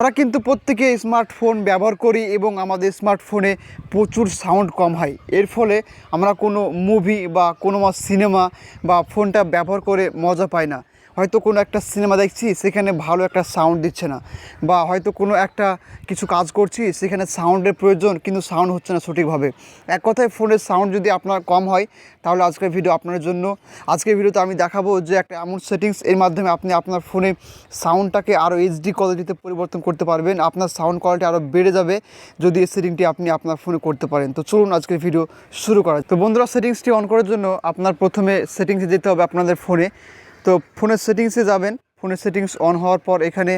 আমরা কিন্তু প্রত্যেকে স্মার্টফোন ব্যবহার করি এবং আমাদের স্মার্টফোনে প্রচুর সাউন্ড কম হয়। এর ফলে আমরা কোনো মুভি বা কোনো সিনেমা বা ফোনটা ব্যবহার করে মজা পাই না। হয়তো কোনো একটা সিনেমা দেখছি, সেখানে ভালো একটা সাউন্ড দিচ্ছে না। বা হয়তো কোনো একটা কিছু কাজ করছি, সেখানে সাউন্ডের প্রয়োজন, কিন্তু সাউন্ড হচ্ছে না সঠিকভাবে। এক কথায় ফোনের সাউন্ড যদি আপনার কম হয়, তাহলে আজকের ভিডিও আপনার জন্য। আজকের ভিডিওতে আমি দেখাবো যে একটা এমন সেটিংস এর মাধ্যমে আপনি আপনার ফোনে সাউন্ডটাকে আরও এইচডি কোয়ালিটিতে পরিবর্তন করতে পারবেন। আপনার সাউন্ড কোয়ালিটি আরও বেড়ে যাবে যদি এই সেটিংটি আপনি আপনার ফোনে করতে পারেন। তো চলুন আজকের ভিডিও শুরু করা তো বন্ধুরা সেটিংসটি অন করার জন্য আপনার প্রথমে সেটিংসে যেতে হবে আপনাদের ফোনে তো ফোনের সেটিংসে যাবেন। ফোনের সেটিংস অন হওয়ার পর এখানে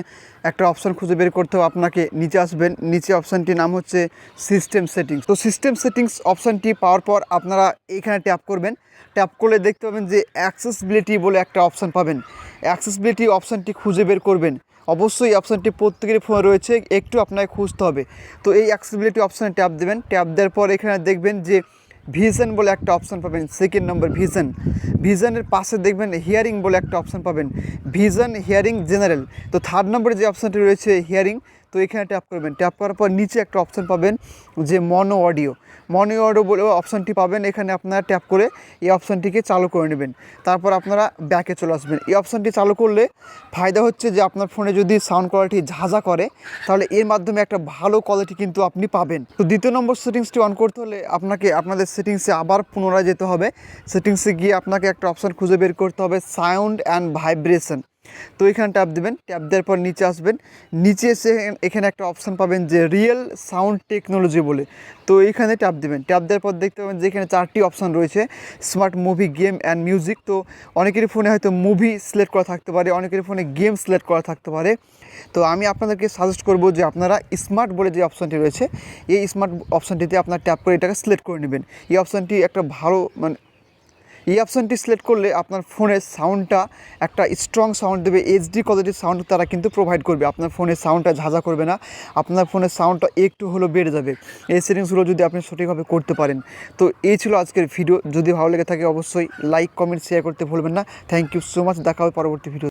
একটা অপশান খুঁজে বের করতে হবে, আপনাকে নিচে আসবেন। নিচে অপশানটির নাম হচ্ছে সিস্টেম সেটিংস তো সিস্টেম সেটিংস অপশানটি পাওয়ার পর আপনারা এইখানে ট্যাপ করবেন। ট্যাপ করলে দেখতে পাবেন যে অ্যাক্সেসিবিলিটি বলে একটা অপশান পাবেন। অ্যাক্সেসিবিলিটি অপশানটি খুঁজে বের করবেন। অবশ্যই অপশানটি প্রত্যেকেরই ফোনে রয়েছে, একটু আপনাকে খুঁজতে হবে। তো এই অ্যাক্সেসিবিলিটি অপশানে ট্যাপ দেবেন। ট্যাপ দেওয়ার পর এখানে দেখবেন যে ভিশন বলে একটা অপশন পাবেন সেকেন্ড নম্বর ভিশন ভিজনের পাশে দেখবেন হিয়ারিং বলে একটা অপশন পাবেন। ভিজন হিয়ারিং জেনারেল তো থার্ড নম্বরে যে অপশানটি রয়েছে হিয়ারিং তো এখানে ট্যাপ করবেন। ট্যাপ করার পর নিচে একটা অপশান পাবেন যে মনো অডিও মনো অডিও বলে অপশানটি পাবেন। এখানে আপনারা ট্যাপ করে এই অপশানটিকে চালু করে নেবেন। তারপর আপনারা ব্যাকে চলে আসবেন। এই অপশানটি চালু করলে ফায়দা হচ্ছে যে আপনার ফোনে যদি সাউন্ড কোয়ালিটি ঝাঁঝা করে, তাহলে এর মাধ্যমে একটা ভালো কোয়ালিটি কিন্তু আপনি পাবেন। তো দ্বিতীয় নম্বর সেটিংসটি অন করতে হলে আপনাকে, আপনাদের সেটিংসে আবার পুনরায় যেতে হবে। সেটিংসে গিয়ে আপনাকে একটা অপশান খুঁজে বের করতে হবে সাউন্ড অ্যান্ড ভাইব্রেশন তো এখানে ট্যাপ দেবেন ট্যাপ দেওয়ার পর নিচে আসবেন। নিচে এসে এখানে একটা অপশান পাবেন যে রিয়েল সাউন্ড টেকনোলজি বলে। তো এইখানে ট্যাপ দেবেন। ট্যাপ দেওয়ার পর দেখতে পাবেন যে এখানে চারটি অপশান রয়েছে smart movie game and music তো অনেকেরই ফোনে হয়তো মুভি সিলেক্ট করা থাকতে পারে অনেকের ফোনে গেম সিলেক্ট করা থাকতে পারে। তো আমি আপনাদেরকে সাজেস্ট করব যে আপনারা স্মার্ট বলে যে অপশানটি রয়েছে, এই স্মার্ট অপশানটিতে আপনার ট্যাপ করে এটাকে সিলেক্ট করে নেবেন। এই অপশানটি একটা ভালো মানে এই অপশানটি সিলেক্ট করলে আপনার ফোনের সাউন্ডটা একটা স্ট্রং সাউন্ড দেবে এইচডি কোয়ালিটির সাউন্ড তারা কিন্তু প্রোভাইড করবে। আপনার ফোনের সাউন্ডটা ঝাঁঝা করবে না, আপনার ফোনের সাউন্ডটা একটু হলেও বেড়ে যাবে। এই সেটিংসগুলো যদি আপনি সঠিকভাবে করতে পারেন। তো এই ছিল আজকের ভিডিও যদি ভালো লেগে থাকে অবশ্যই লাইক কমেন্ট শেয়ার করতে ভুলবেন না। থ্যাংক ইউ সো মাচ দেখা হবে পরবর্তী ভিডিও